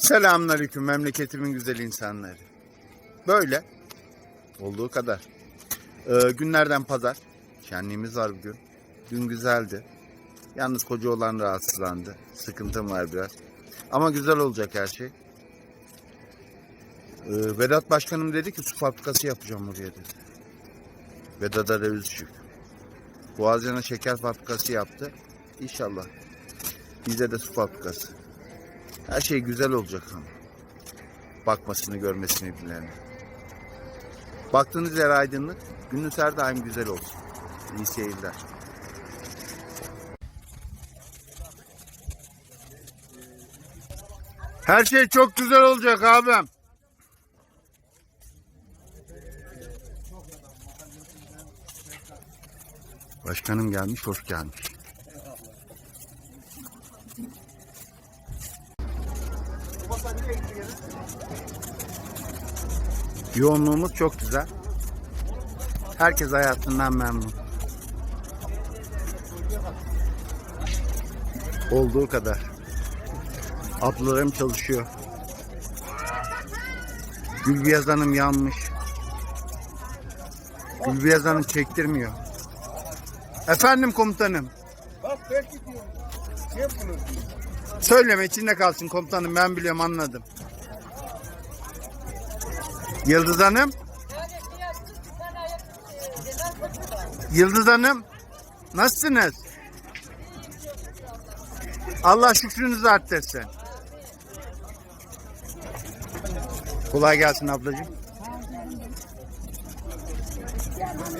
Selamünaleyküm memleketimin güzel insanları. Böyle olduğu kadar. Ee, günlerden pazar. Şenliğimiz var bugün. Dün güzeldi. Yalnız koca olan rahatsızlandı. Sıkıntım var biraz. Ama güzel olacak her şey. Ee, Vedat Başkanım dedi ki su fabrikası yapacağım oraya dedi. Vedat'a döviz çıktı. Boğaziyan'a şeker fabrikası yaptı. İnşallah. Bize de su fabrikası. Her şey güzel olacak ama. Bakmasını görmesini bilen. Baktığınız yer aydınlık. Gününüz her daim güzel olsun. İyi seyirler. Her şey çok güzel olacak abim. Başkanım gelmiş, hoş gelmiş. Yoğunluğumuz çok güzel. Herkes hayatından memnun. Olduğu kadar. Ablalarım çalışıyor. Gülbiyaz Hanım yanmış. Gülbiyaz Hanım çektirmiyor. Efendim komutanım. Bak belki diyorum. Şey yapılır. Söyleme içinde kalsın komutanım ben biliyorum anladım. Yıldız Hanım. Yıldız Hanım. Nasılsınız? Allah şükrünüzü arttırsın. Kolay gelsin ablacığım.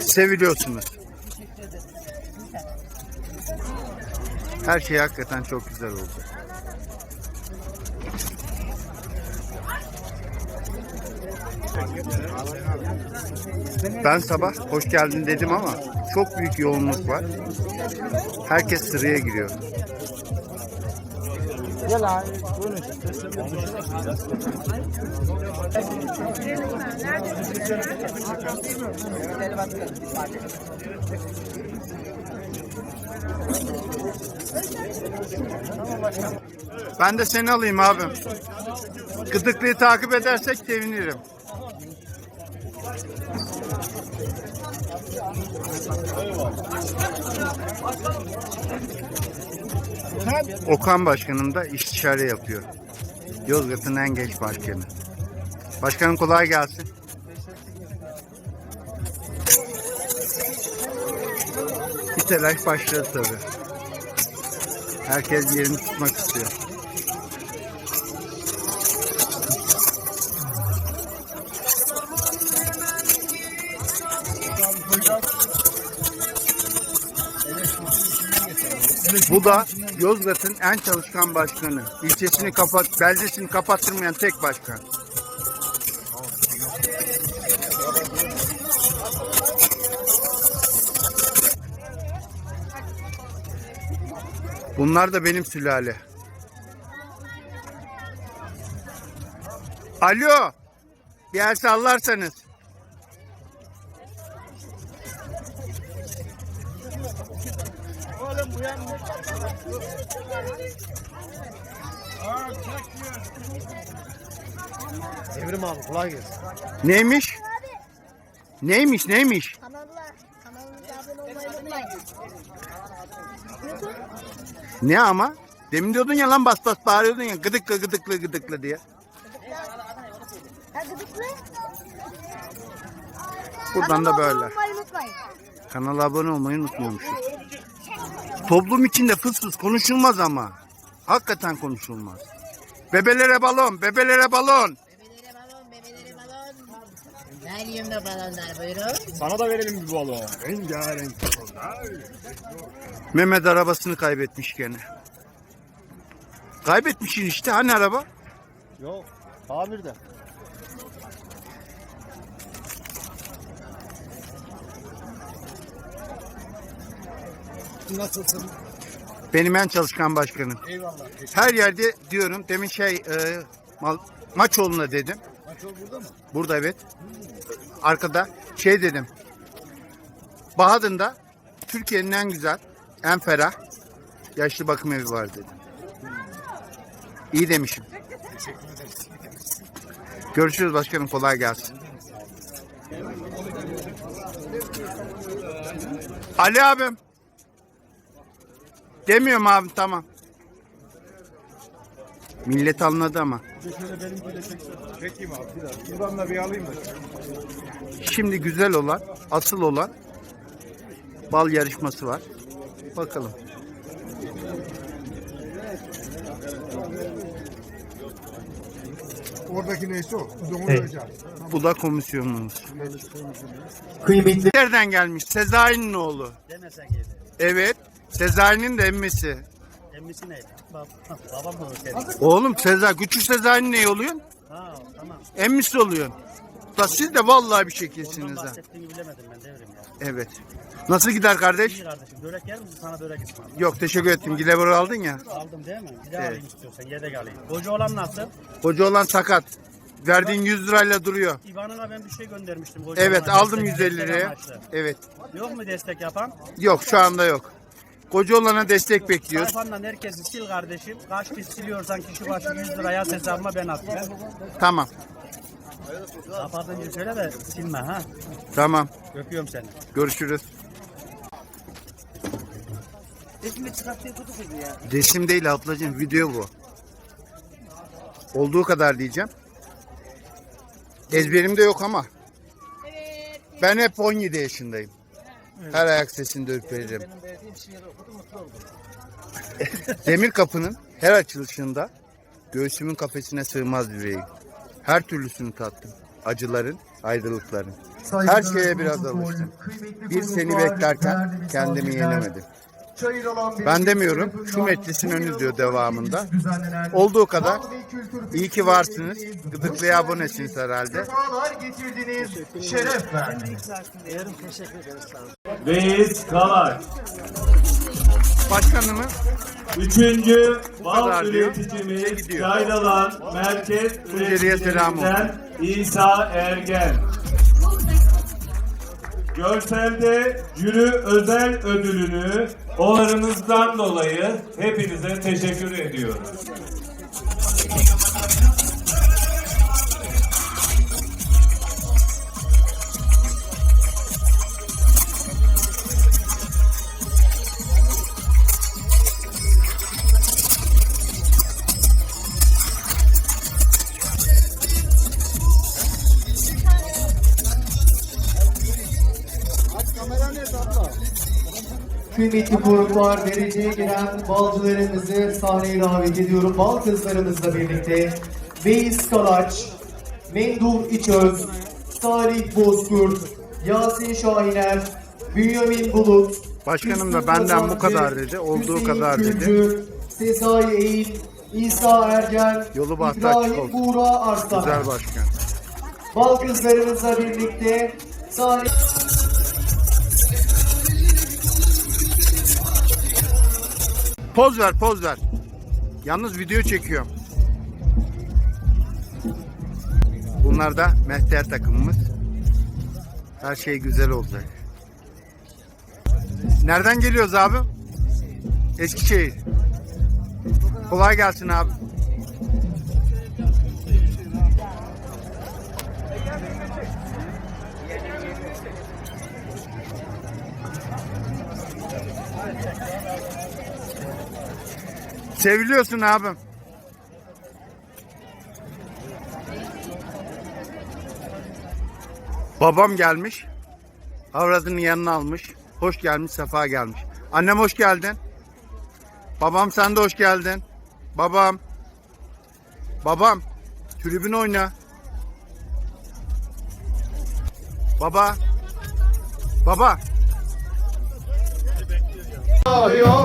Seviliyorsunuz. Her şey hakikaten çok güzel oldu. Ben sabah hoş geldin dedim ama çok büyük yoğunluk var. Herkes sıraya giriyor. Gel abi. Ben de seni alayım abim. Gıdıklıyı takip edersek sevinirim. Okan Başkanım da istişare yapıyor. Yozgat'ın en genç başkanı. Başkanım kolay gelsin. Bir telaş başladı tabii. Herkes yerini tutmak istiyor. Bu da Yozgat'ın en çalışkan başkanı. İlçesini kapat, beldesini kapattırmayan tek başkan. Bunlar da benim sülale. Alo. Bir el sallarsanız. Neymiş? Neymiş neymiş? Ne ama? Demin diyordun ya lan bas bas bağırıyordun ya gıdıkla gıdıkla gıdıkla diye. ha. Buradan da böyle. olmayı. Kanala abone olmayı unutmuyormuşuz. Toplum içinde fıs fıs konuşulmaz ama. Hakikaten konuşulmaz. Bebelere balon, bebelere balon. Helyumlu balonlar buyurun. Sana da verelim bir balon. Rengarenk. Mehmet arabasını kaybetmiş gene. Kaybetmişsin işte hani araba? Yok. Tamirde. Nasılsın? Benim en çalışkan başkanım. Eyvallah. Her yerde diyorum demin şey e, mal, Maçoğlu'na dedim. Burada mı? Burada evet. Arkada şey dedim. Bahadır'da Türkiye'nin en güzel, en ferah yaşlı bakım evi var dedim. İyi demişim. Görüşürüz başkanım kolay gelsin. Ali abim. Demiyorum abi tamam. Millet anladı ama. Çekeyim abi bir dakika. Buradan da bir alayım da. Şimdi güzel olan, asıl olan bal yarışması var. Bakalım. Oradaki neyse o. Biz onu vereceğiz. Bu da komisyonumuz. Kıymetli Nereden gelmiş? Sezai'nin oğlu. Demesen yedi. Evet. Sezai'nin de emmisi. Emmisi neydi? Bab babam mı senin? Oğlum Sezai, küçük Sezai'nin ne oluyorsun? Ha tamam. Emmisi oluyorsun. Da siz de vallahi bir şekilsiniz Ondan ha. bahsettiğini bilemedim ben devrim ya. Evet. Nasıl gider kardeş? İyi kardeşim börek yer misin sana börek ısmarlayayım. Yok teşekkür ettim. Gilebur aldın ya. Aldım değil mi? Bir daha Evet. alayım istiyorsan yedek alayım. Koca olan nasıl? Koca olan sakat. Verdiğin 100 lirayla duruyor. İvan'ına ben bir şey göndermiştim. Koca Evet olana aldım destek- 150 destek liraya. amaçlı. Evet. Yok mu destek yapan? Yok şu anda yok. Koca olana destek bekliyoruz. Sayfandan herkesi sil kardeşim. Kaç kişi siliyorsan kişi başı 100 lira yaz hesabıma ben atayım. Tamam. Kapatınca söyle de silme ha. Tamam. Öpüyorum seni. Görüşürüz. Resmi çıkarttığı kutu kızı ya. Resim değil ablacığım video bu. Olduğu kadar diyeceğim. Ezberimde yok ama. Ben hep 17 yaşındayım. Her ayak sesinde ürperirim. Demir kapının her açılışında göğsümün kafesine sığmaz yüreğim. Her türlüsünü tattım. Acıların, ayrılıkların. Her şeye biraz alıştım. Bir seni beklerken kendimi yenemedim. Ben demiyorum, şu meclisin önü diyor devamında. Olduğu kadar iyi ki varsınız. Gıdıklıya abonesiniz herhalde. sefalar getirdiniz, şeref verdiniz. Reis Kalaç. Başkanımın Üçüncü bal üreticimiz. Yaylalan Merkez. Üreticilerinden İsa Ergen. Görselde jüri özel ödülünü onlarınızdan dolayı hepinize teşekkür ediyoruz. Kıymetli konuklar, dereceye giren balcılarımızı sahneye davet ediyorum. Bal kızlarımızla birlikte Veys Kalaç, Memduh İçöz, Salih Bozkurt, Yasin Şahiner, Bünyamin Bulut, Başkanım da benden bu kadar dedi, olduğu Hüseyin kadar dedi. Sezai Eğil, İsa Ergen, Yolu bahtı İbrahim. Buğra Arslan. güzel başkan. Bal kızlarımızla birlikte Salih Poz ver poz ver. Yalnız video çekiyorum. Bunlar da mehter takımımız. Her şey güzel olacak. Nereden geliyoruz abi? Eskişehir. Kolay gelsin abi. Seviliyorsun abim. Babam gelmiş. Avradının yanına almış. Hoş gelmiş, sefa gelmiş. Annem hoş geldin. Babam sen de hoş geldin. Babam. Babam. Tribün oyna. Baba. Baba. Yoluna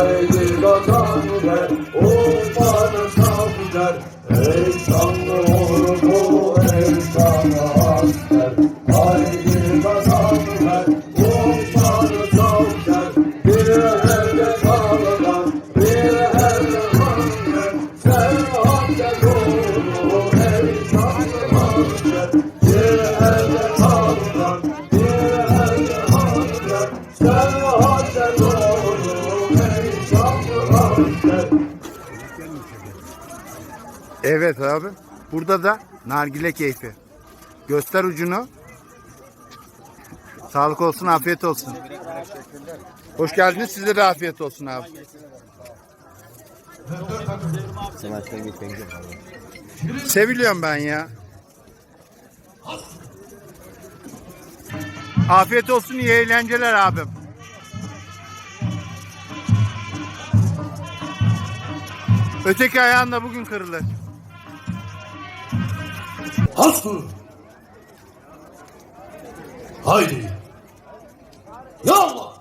জয় ও পর সংঘার Burada da nargile keyfi. Göster ucunu. Sağlık olsun, afiyet olsun. Hoş geldiniz. Size de afiyet olsun abi. Seviliyorum ben ya. Afiyet olsun, iyi eğlenceler abim. Öteki ayağın da bugün kırılır. Hastur. Haydi. Ya Allah.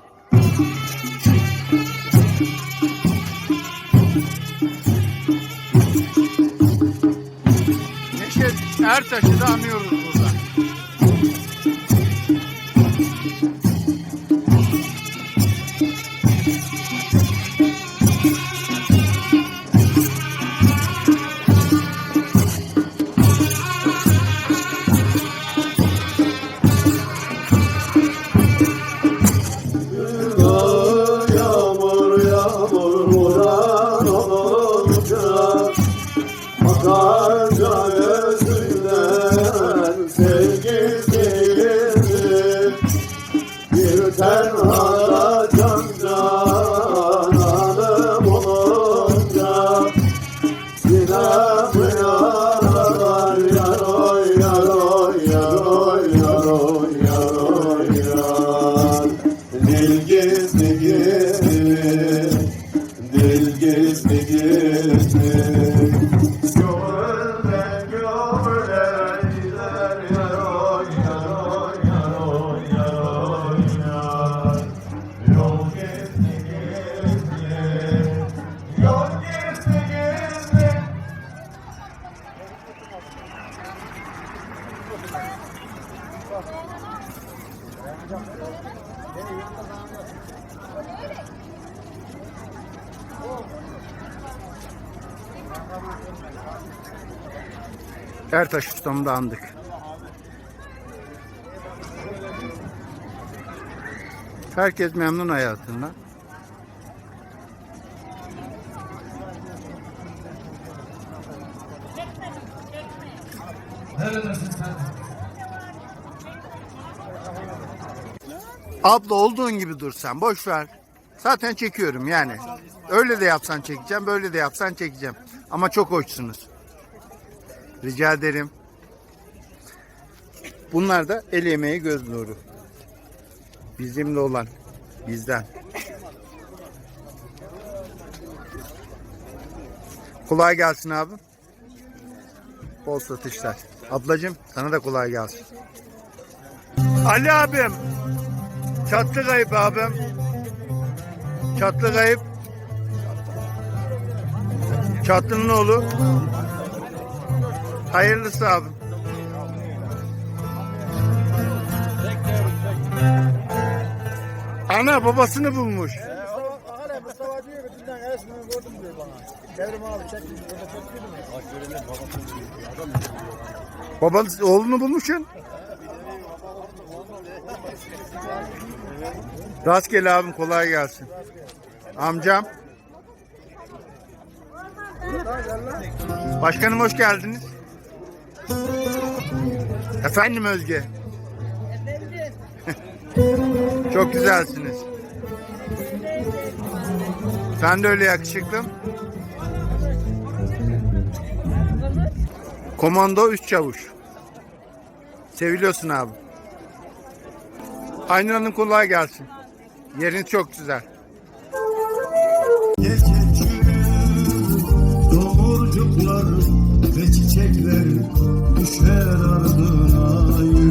Neşet Ertaş'ı da anıyoruz Ertaş ustamı da andık. Herkes memnun hayatından. Abla olduğun gibi dur sen boş ver. Zaten çekiyorum yani. Öyle de yapsan çekeceğim, böyle de yapsan çekeceğim. Ama çok hoşsunuz. Rica ederim. Bunlar da el emeği göz nuru. Bizimle olan. Bizden. Kolay gelsin abi. Bol satışlar. Ablacığım sana da kolay gelsin. Ali abim. Çatlı kayıp abim. Çatlı kayıp. Çatlı'nın oğlu. Hayırlısı abim. Ana babasını bulmuş. Çekmiş mi? Babanız oğlunu bulmuşsun. Rastgele abim kolay gelsin. Amcam. Başkanım hoş geldiniz. Efendim Özge. Çok güzelsiniz. Sen de öyle yakışıklım. Komando 3 çavuş. Seviliyorsun abi. Aynur Hanım kolay gelsin. Yeriniz çok güzel. Domurcuklar ve çiçekler düşer ardına yürü.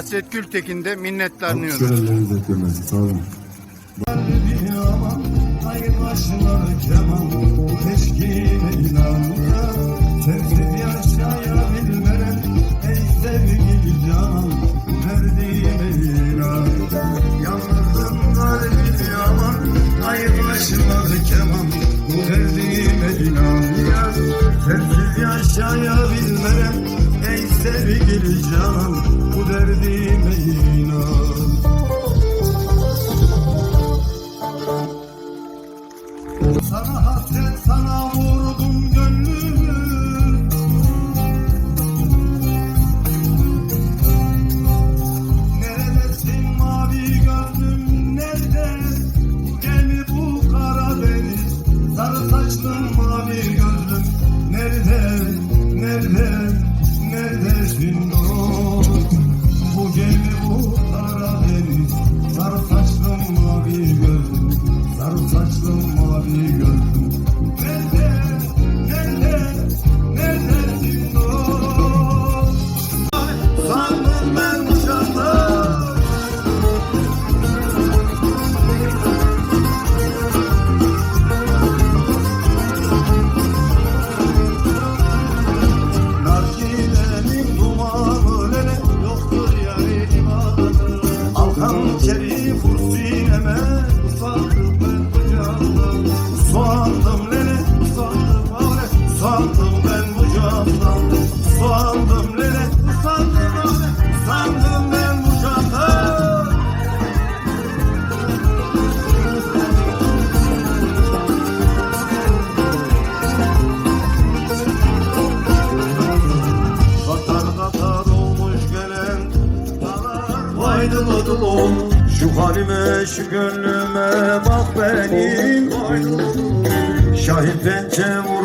Hasret Gültekin de minnettarlıyoruz. Şöyle de temizli sağ olun. Hayır başlar keman keşke Düş gönlüme bak benim. Şahit pençe vur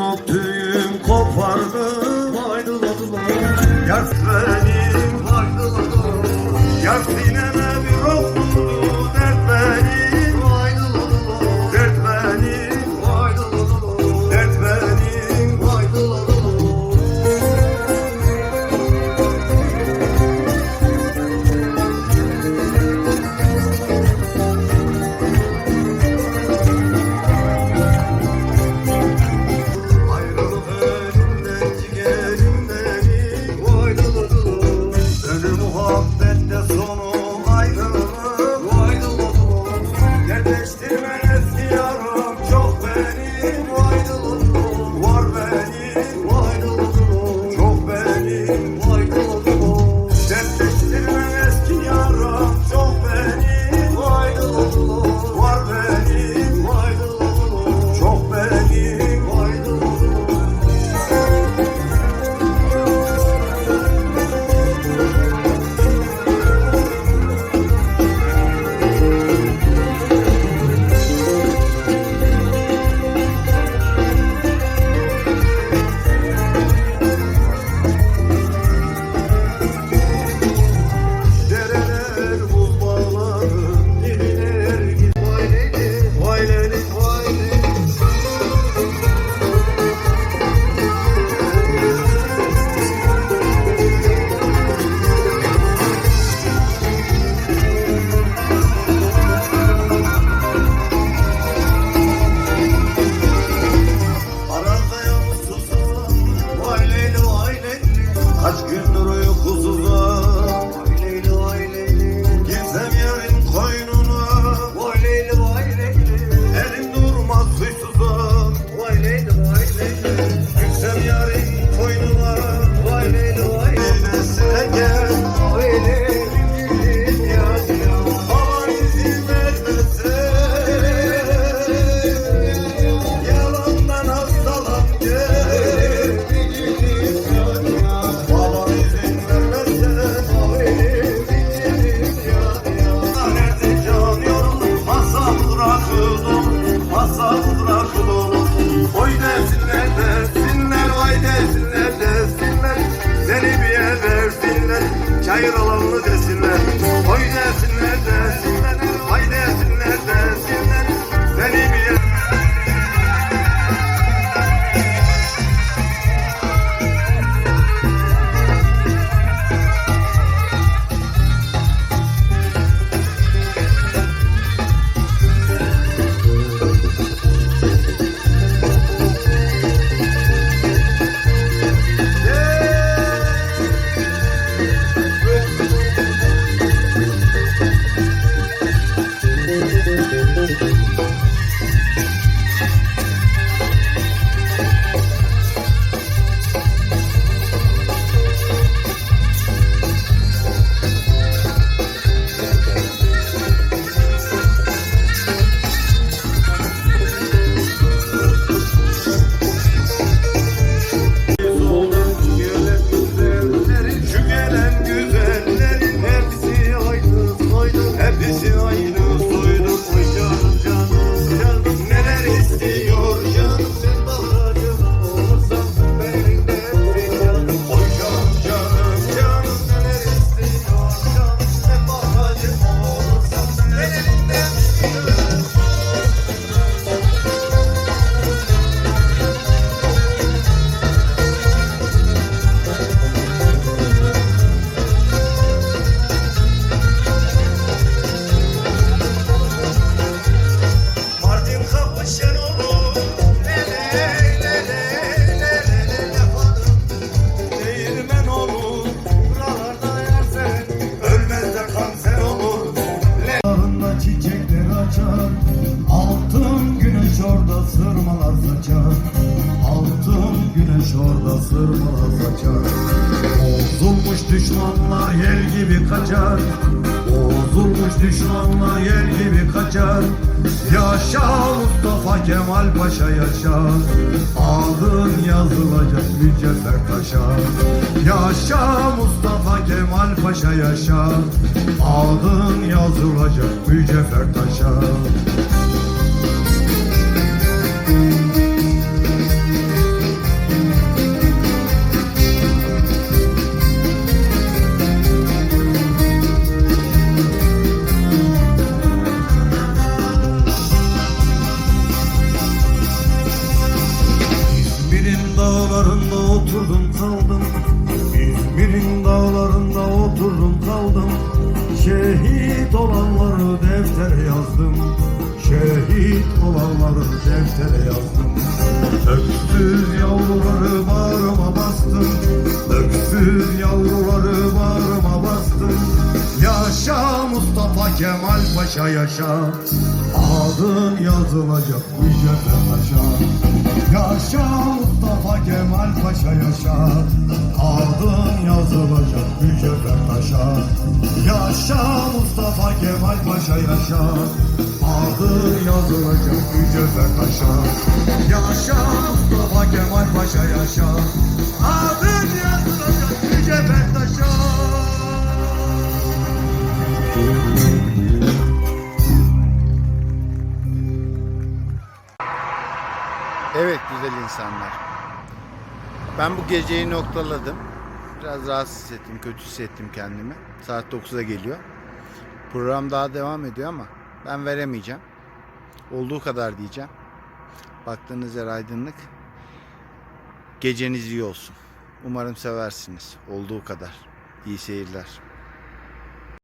kaçar. Bozulmuş düşmanlar yel gibi kaçar. Yaşa Mustafa Kemal Paşa yaşa Adın yazılacak mücevher taşa Yaşa Mustafa Kemal Paşa yaşa Adın yazılacak mücevher taşa Kemal Paşa yaşa Adın yazılacak mücevher taşa Yaşa Mustafa Kemal Paşa yaşa Adın yazılacak mücevher taşa Evet güzel insanlar. Ben bu geceyi noktaladım. Biraz rahatsız hissettim, kötü hissettim kendimi. Saat 9'a geliyor. Program daha devam ediyor ama ben veremeyeceğim. Olduğu kadar diyeceğim. Baktığınız yer aydınlık. Geceniz iyi olsun. Umarım seversiniz. Olduğu kadar. İyi seyirler.